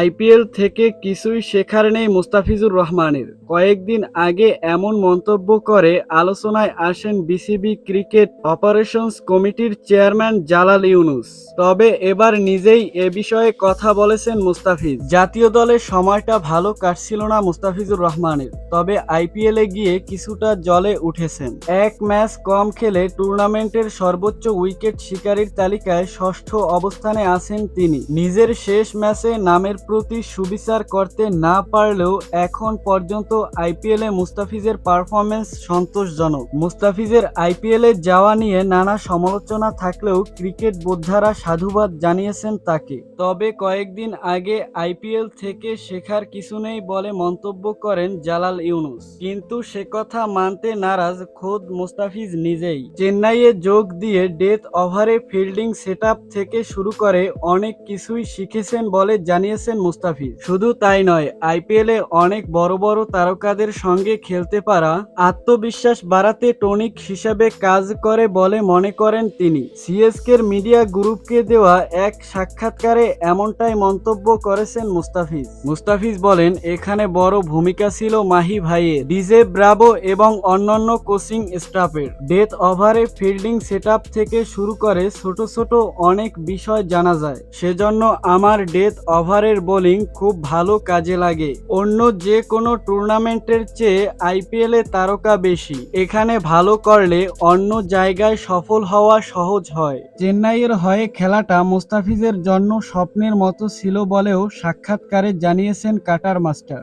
IPL থেকে কিছুই শেখার নেই মুস্তাফিজুর রহমানের। কয়েকদিন আগে এমন মন্তব্য করে আলোচনায় আসেন বিসিবি ক্রিকেট অপারেশনস কমিটির চেয়ারম্যান জালাল ইউনুস। তবে এবার নিজেই এ বিষয়ে কথা বলেছেন মুস্তাফিজ। জাতীয় দলের সময়টা ভালো কাটছিল না মুস্তাফিজুর রহমানের, তবে আইপিএলে গিয়ে কিছুটা জলে উঠেছেন। এক ম্যাচ কম খেলে টুর্নামেন্টের সর্বোচ্চ উইকেট শিকারীর তালিকায় ষষ্ঠ অবস্থানে আছেন তিনি। নিজের শেষ ম্যাচে নামের প্রতি সুবিচার করতে না পারলেও এখন পর্যন্ত আইপিএলে মুস্তাফিজের পারফরমেন্স সন্তোষজনক। মুস্তাফিজের আইপিএলে যাওয়া নিয়ে নানা সমালোচনা থাকলেও ক্রিকেট বোদ্ধারা সাধুবাদ জানিয়েছেন তাকে। তবে কয়েকদিন আগে আইপিএল থেকে শেখার কিছু নেই বলে মন্তব্য করেন জালাল ইউনুস। কিন্তু সে কথা মানতে নারাজ খোদ মুস্তাফিজ নিজেই। চেন্নাইয়ে যোগ দিয়ে ডেথ ওভারে ফিল্ডিং সেটআপ থেকে শুরু করে অনেক কিছুই শিখেছেন বলে জানিয়েছেন মুস্তাফিজ। শুধু তাই নয়, আইপিএলে অনেক বড় বড় তারকাদের সঙ্গে খেলতে পারা আত্মবিশ্বাস বাড়াতে টনিক হিসাবে কাজ করে বলে মনে করেন তিনি। সিএসকের মিডিয়া গ্রুপকে দেওয়া এক সাক্ষাৎকারে এমনটাই মন্তব্য করেছেন মুস্তাফিজ। মুস্তাফিজ বলেন, এখানে বড় ভূমিকা ছিল মাহি ভাইয়ের, ডিজে ব্রাভো এবং অন্যান্য কোচিং স্টাফের। ডেথ ওভারে ফিল্ডিং সেটআপ থেকে শুরু করে ছোট ছোট অনেক বিষয় জানা যায়। সেজন্য আমার ডেথ ওভারের বোলিং খুব ভালো কাজে লাগে। অন্য যে কোনো টুর্নামেন্টের চেয়ে আইপিএলে তারকা বেশি। এখানে ভালো করলে অন্য জায়গায় সফল হওয়া সহজ হয়। চেন্নাইয়ের হয়ে খেলাটা মোস্তাফিজের জন্য স্বপ্নের মতো ছিল বলেও সাক্ষাৎকারে জানিয়েছেন কাটার মাস্টার।